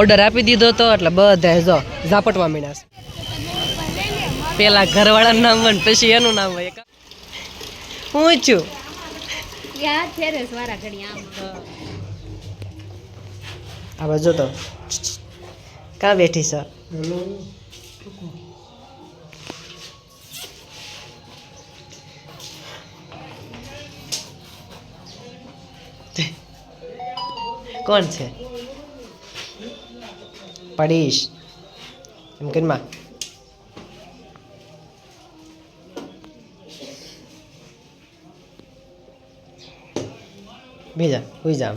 Order આપી દીધો હતો એટલે બધા જો ઝાપટવા મીણ્યા પેલા ઘરવાળાનું નામ હોય પછી એનું નામ હોય. હું છું? હવે બાજુ તો. કા બેઠી છે? કોણ છે? પડીશ એમ કે માં ભેજા હોઈ જા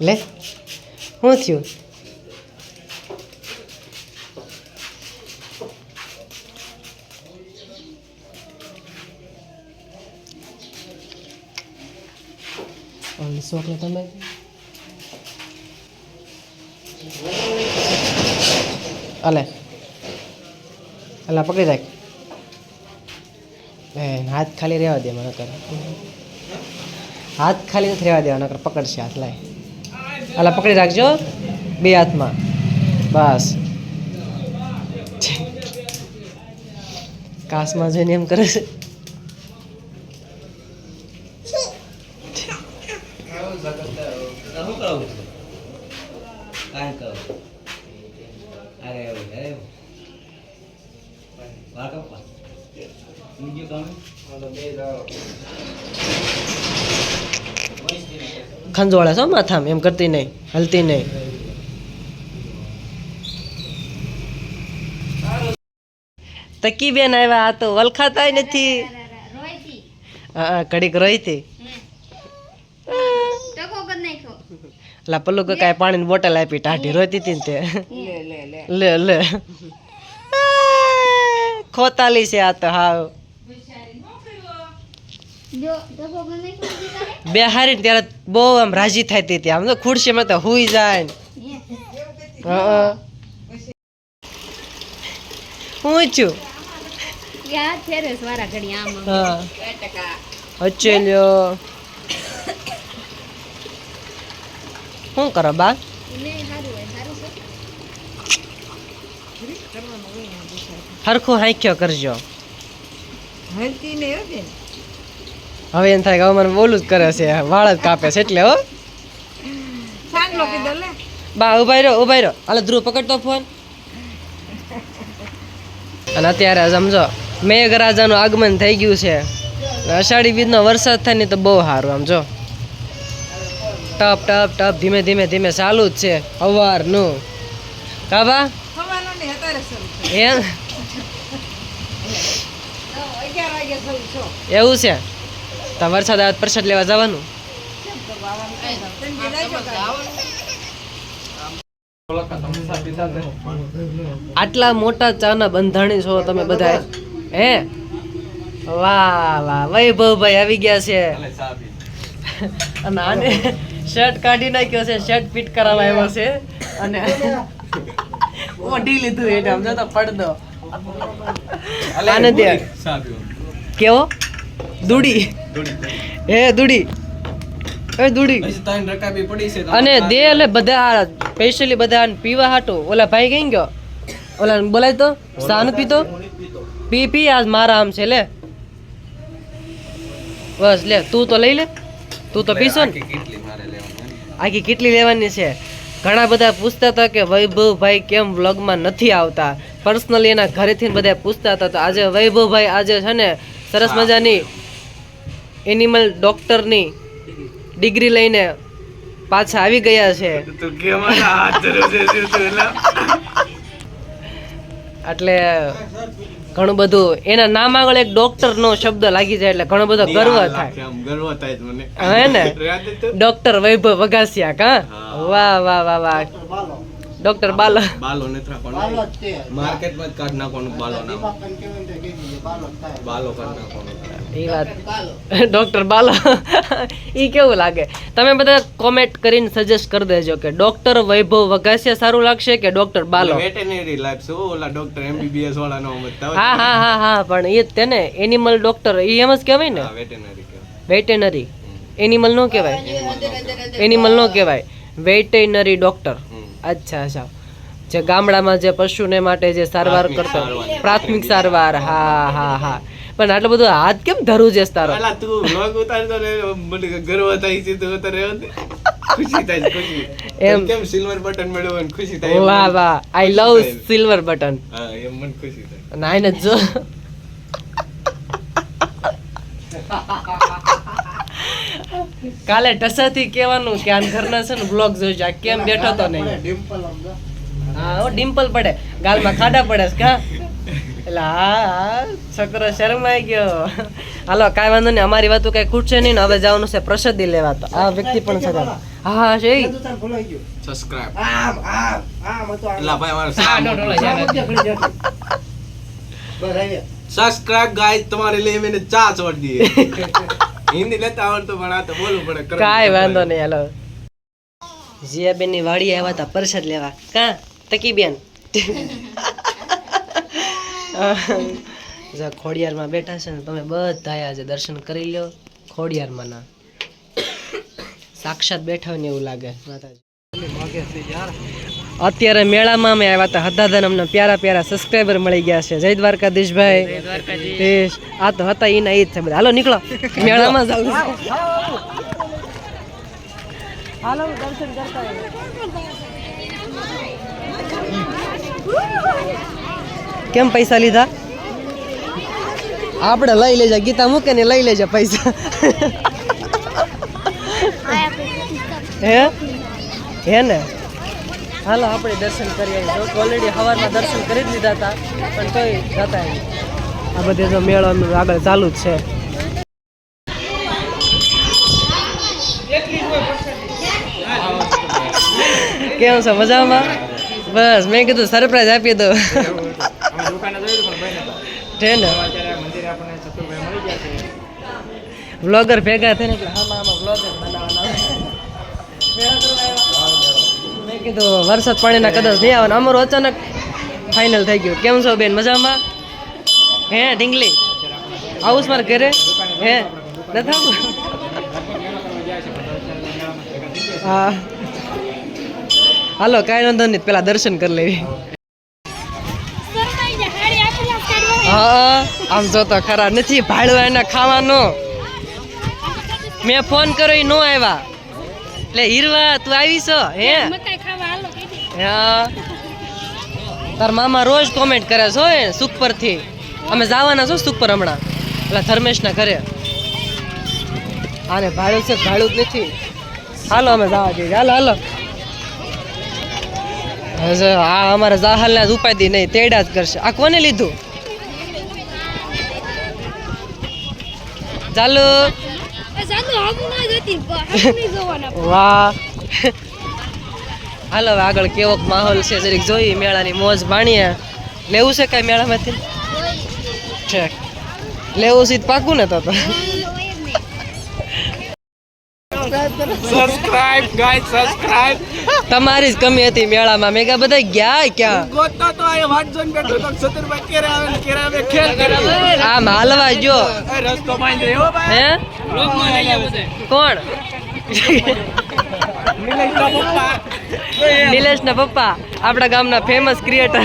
લે શું થયું ચોકલેટ તમે? અલે, અલા, પકડી રાખ. એ, હાથ ખાલી રહેવા દે, મને કર. હાથ ખાલી નથી રહેવા દેવાનો કર પકડશે હાથ, લાય. અલા, પકડી રાખજો. બે હાથમાં. બસ. કાસમાં જોઈને એમ કરે છે હું કહું કાંઈ કહું અરે એવું અરે એવું વાહ કપ્પા બીજું તમે ખંજવાળા છો માથામાં એમ કરતી નહીં હલતી નહીં તકી બેન આવ્યા આ તો વલખાતાય નથી હા કર નાખ્યો એટલે પલ્લુ કાંઈ પાણીની બોટલ આપી ટાઢી રોતી હતી ને તે લે લે ખોતાલી છે આ તો હાવ? બે હારી ને ત્યારે બહુ આમ રાજી થતી હતી. આમ તો ખુરશીમાં તો હુઈ જાય ને. હા. હું છું? શું કરો બા ને સારું હોય સારું છે હરખું હાંખ્યો કરજો. હવે એમ થાય કે અમારે બોલું જ કરે છે વાળ જ કાપે છે એટલે હો. બા ઉભાઈ રહ્યો ઉભાઈ રહ્યો. હાલ ધ્રુવ પકડતો ફોન. અને અત્યારે સમજો મેઘરાજાનું આગમન થઈ ગયું છે. અષાઢી બીજનો વરસાદ થાય ને તો બહુ સારું આમ જો. ટપ ટપ ટપ ધીમે ધીમે ધીમે ચાલુ જ છે અવારનું કાબા ખવાનો નહીં અત્યારે શરૂ છે એવું છે? તમારે વરસાદ હાથ પ્રસાદ લેવા જવાનું? આટલા મોટા ચાના બંધાણી છો તમે બધા હે? વાહ વાહ. વૈભવભાઈ આવી ગયા છે. અને આને શર્ટ કાઢી નાખ્યો છે શર્ટ ફિટ કરાવવા આવ્યો છે. અને ઓઢી લીધું એ સમજો તો પડદો આનંદ કેવો? દુડી. હે દુડી. એ દુડી. અને દે એટલે બધા સ્પેશિયલી બધા પીવા હાટો. ઓલા ભાઈ કઈ ગયો? ઓલા બોલાય તો? સાન પીતો? પી પી આજ મારા આમ છે લે. બસ લે તું તો લઈ લે. તું તો પીશો ને. આખી કેટલી લેવાની છે? ઘણા બધા પૂછતા હતા કે વૈભવભાઈ કેમ વ્લોગમાં નથી આવતા? પર્સનલી એના ઘરેથી બધા પૂછતા હતા. તો આજે વૈભવભાઈ આજે છે ને સરસ મજાની એનિમલ ડોક્ટરની ડિગ્રી લઈને પાછા આવી ગયા છે. એટલે ઘણું બધું. એના નામ આગળ એક ડોક્ટર નો શબ્દ લાગી જાય એટલે ઘણો બધો ગર્વ થાય. ગર્વ થાય મને. હે ને? ડોક્ટર વૈભવ વગાસિયા કા? વાહ વાહ વાહ વાહ. ડોક્ટર બાલ. બાલો. માર્કેટમાં જ કાઢ નાખવાનું બાલો નામ. બાલો કાઢ નાખવાનો. એ વાત. ડોક્ટર બાલો. એ કેવું લાગે? તમે બધા કોમેન્ટ કરીને સજેસ્ટ કરી દેજો કે ડોક્ટર વૈભવ વઘાસિયા સારું લાગશે કે ડોક્ટર બાલો? વેટેનરી લાઈફ છે ઓલા ડોક્ટર એમબીબીએસ વાળા નો હા હા હા હા પણ એ જ તેને એનિમલ ડોક્ટર એ એમ જ કહેવાય ને? વેટેનરી વેટેનરી એનિમલ નો કહેવાય. એનિમલ નો કહેવાય. વેટેનરી ડોક્ટર અચ્છા અચ્છા. જે ગામડામાં જે પશુને માટે જે સારવાર કરતો. પ્રાથમિક સારવાર. હા હા હા. પણ આટલો બધો હાથ કેમ ધરું છે તારો? અલા તું વ્લોગ ઉતારતો ને મને ગર્વ થાય છે તો તારે ખુશી થાય ખુશી. એમ. કેમ સિલ્વર બટન મેળવ્યો ને ખુશી થાય? વાહ વાહ. આઈ લવ સિલ્વર બટન હા એમ મને ખુશી થાય. ના ને જો કાલે ટસાથી કહેવાનું કે આન ઘરના છે ને બ્લોગ જોઈજો આ કેમ બેઠો તો નહીં? હા ડિમ્પલ પડે. ગાલમાં ખાડા પડે છે કા એટલે હા છોકરો શરમાઈ ગયો. હાલો કાંઈ વાંધો નહીં અમારી વાતો કાંઈ ખૂટશે નહીં ને હવે જવાનું છે પ્રસાદી લેવા તો. આ વ્યક્તિ પણ છે હા હા છે સબસ્ક્રાઇબ ગાઈસ તમારે લઈ મેને ચા છોડ દીએ હિન્દી લેતા આવડતો પણ આ તો બોલવું પડે. કાંઈ વાંધો નહીં હાલો. જીયાબેનની વાડી આવ્યા હતા પરસાદ લેવા. કા? તકી બેન ખોડિયારમાં બેઠા છે ને તમે બધા આજે દર્શન કરી લ્યો ખોડિયારમાં ના સાક્ષાત બેઠા હોય ને એવું લાગે અત્યારે મેળામાં અમે આવ્યા હતા હદાદન અમને પ્યારા પ્યારા સબસ્ક્રાઈબર મળી ગયા છે. જય દ્વારકાધીશભાઈ. આ તો હતા એના એ જ છે બધા. હાલો નીકળો. મેળામાં જાવ હાલો દર્શન કરતા કેમ પૈસા લીધા? આપણે લઈ લેજા ગીતા મૂકે ને લઈ લેજા પૈસા. હે? હે ને? હાલો આપણે દર્શન કરી આવીએ. ઓલરેડી સવારમાં દર્શન કરી જ લીધા હતા પણ તોય જતા આ બધે તો મેળો આગળ ચાલુ જ છે. કેમ છો? મજામાં? બસ મેં કીધું સરપ્રાઈઝ આપી દો. છે ને? વ્લોગર ભેગા થઈને એટલે આમાં આમાં વ્લોગર બનાવવાના મેં કીધું વરસાદ પાણીના કદાચ નહીં આવે અમારું અચાનક ફાઇનલ થઈ ગયું. કેમ છો બેન? મજામાં? હે ઢીંગલી? આવું મારે ઘરે હે? નથી આવું હા. હાલો કાંઈ વાંધો નહીં. પેલા દર્શન કરી લેવી. હા આમ જો તો ખરા નથી ભાડવા એના ખાવાનો. મેં ફોન કર્યો એ નો આવ્યા એટલે હીરવા તું આવી છો હે? હા. તાર મામા રોજ કોમેન્ટ કરે છો એ સુખ પરથી અમે જવાના છો સુખ પર હમણાં. પેલા ધર્મેશના ઘરે. આને ભાડું છે ભાડું જ નથી. હાલો અમે જવા જઈએ હાલો હાલો. હા અમારે અમારા જાહલના જ ઉપાધિ નહીં તેડા જ કરશે. આ કોને લીધું? ચાલો. વાહ. હાલો આગળ કેવો માહોલ છે જરીક જોઈ મેળાની મોજ માણીએ. લેવું છે કઈ મેળામાંથી? છે લેવું છે પાકું ને તો તો. સબસ્ક્રાઇબ ગાઈસ સબસ્ક્રાઇબ તમારી જ કમી હતી મેળામાં. મેં કીધું બધા ગયા ક્યાં? ગોતતો તો આ વાટ જોઈને બેઠો તો સતુરભાઈ કેરે આવે ને કેરે ખેલ કરે આમ હાલવા જો. રસ્તો હે કોણ? નિલેશ ના પપ્પા આપણા ગામના ફેમસ ક્રિએટર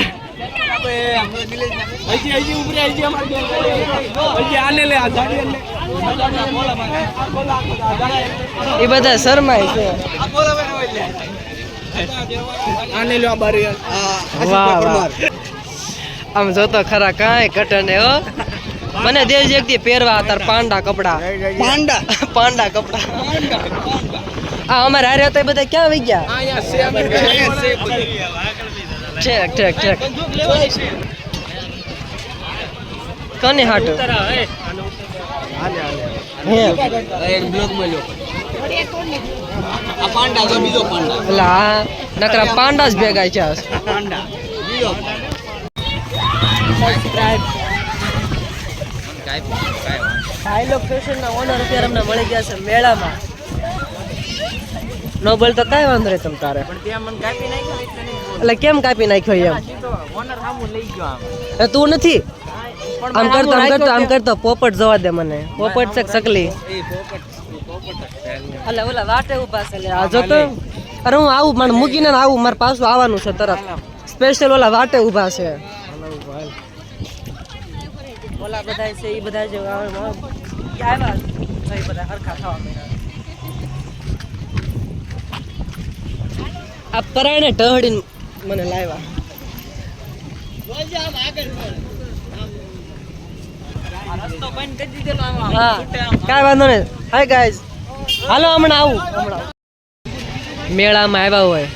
એ બધા શરમાય છે. આમ જોતો ખરા કાંઈ ઘટે ને હો. મને દેવજી એક દી પહેરવા તાર પાંડા કપડા. પાંડા? પાંડા કપડા. આ અમારે હારે હતા એ બધા ક્યાં વહી ગયા? ઠેક ઠેક ઠેક. કને હાટું? નકરા પાંડા જ ભેગા છે. ફેશનના ઓનર અત્યારે અમને મળી ગયા છે મેળામાં. નો બોલ તો કાંઈ વાંધો નહીં તમ તારે. એટલે કેમ કાપી નાખ્યો એમ? એ તું નથી? આમ કરતો આમ કરતો આમ કરતો પોપટ જવા દે મને. પોપટ છે સકલી એટલે ઓલા વાટે છે તો અરે હું આવું મને મૂકીને આવું મારે પાછું આવવાનું છે તરત. સ્પેશિયલ ઓલા વાટે ઊભા છે. ઓલા બધા છે એ બધા જે આવે- આવે- આવ્યા એ બધા હરખા થવા માંડ્યા આ પરાણે ઢહડીને મને લાવ્યા. કાંઈ વાંધો નહીં. હાય ગાઈઝ હાલો, હમણાં આવું. હમણાં મેળામાં આવ્યા હોય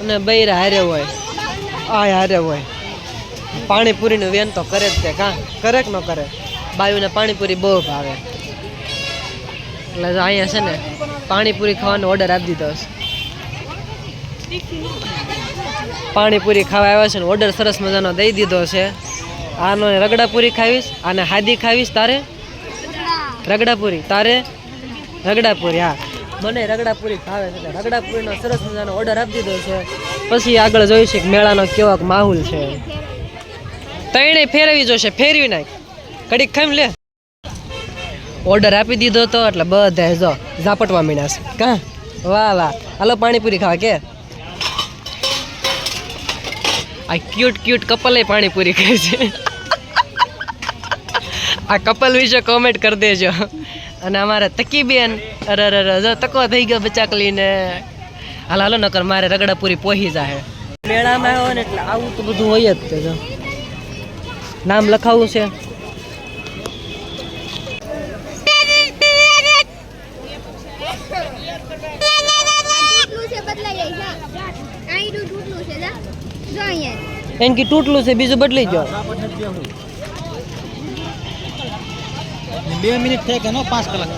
અને બૈરા હારે હોય. આ હારે હોય. પાણીપુરીનું વેન તો કરે જ તે કાં? કરે કે ન કરે? બાયુને પાણીપુરી બહુ ભાવે. એટલે અહીંયા છે ને, પાણીપુરી ખાવાનો ઓર્ડર આપી દીધો છે. પાણીપુરી ખાવા આવ્યા છે ને ઓર્ડર સરસ મજાનો દઈ દીધો છે. આનો રગડાપુરી ખાવીશ, આને હાદી ખાવીશ તારે? રગડાપુરી તારે? રગડાપુરી, હા. મને રગડાપુરી ખાવે છે રગડાપુરીનો સરસ મજાનો ઓર્ડર આપી દીધો છે. પછી આગળ જોઈશું કે મેળાનો કેવો માહોલ છે. તણે ફેરવી જોશે, ફેરવી નાખ. કડીક ખાઈ લે. ઓર્ડર આપી દીધો તો એટલે બધા જો ઝાપટવા મીણાશ કા? વાહ વાહ. હાલો, પાણીપુરી ખાવા કે? આ ક્યુટ ક્યુટ કપલે પાણીપુરી ખાય છે. આ કપલ વિશે કોમેન્ટ કરી દેજો. અને અમારા તકીબેન, અરે અરે અરે, જો તકો થઈ ગયો બચાકલીને. હાલ, હાલો, નકર મારે રગડાપુરી પોહી જાય મેળામાં આવ્યો ને એટલે આવું તો બધું હોય જ તે, જો. નામ લખાવવું છે તૂટલું છે બદલાઈ જાય જા આઈડું તૂટલું છે જા જો અહીંયા એમ કે તૂટલું છે બીજું બદલી ગયો બે મિનિટ થાય કે નો પાંચ કલાક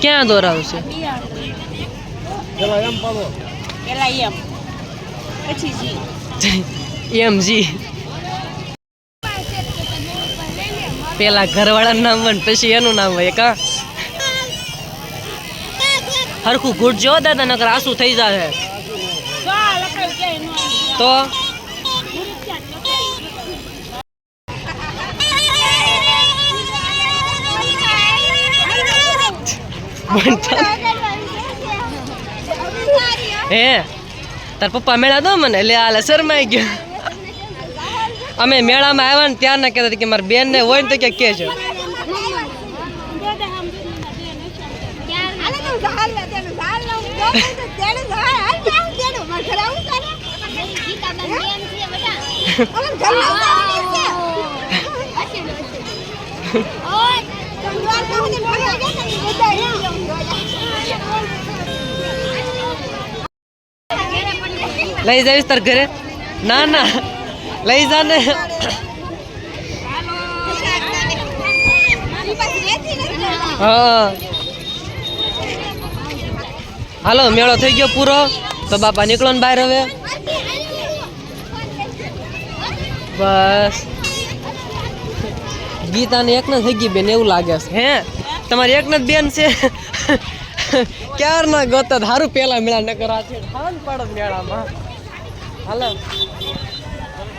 ક્યાં દોરાવશે એમ જી પેલા ઘરવાળાનું નામ હોય પછી એનું નામ હોય કા હરખું ઘૂંટજો દાદા નકર આસુ થઈ જાય તો? હે? તાર પપ્પા મેળા દો મને લે આલે શરમાઈ ગયો. અમે મેળામાં આવ્યા ને ત્યારના કહેતા હતા કે મારી બેન ને હોય ને તો કે છે લઈ જઈશ તાર ઘરે? ના ના. લઈ જા ને. હાલો, મેળો થઈ ગયો પૂરો. તો બાપા નીકળો ને બહાર હવે. બસ. ગીતાને એક ને થઈ ગઈ બેન, એવું લાગે છે. હે? તમારી એક જ બેન છે. ક્યાર ના ગોતા હારું પેલા મેળા ન કરવા છે. હાન પાડો મેળામાં. હાલો.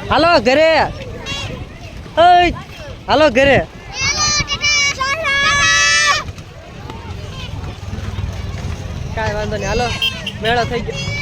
હાલો ઘરે. હાલો ઘરે. કાંઈ વાંધો નહીં હાલો. મેળો થઈ ગયો.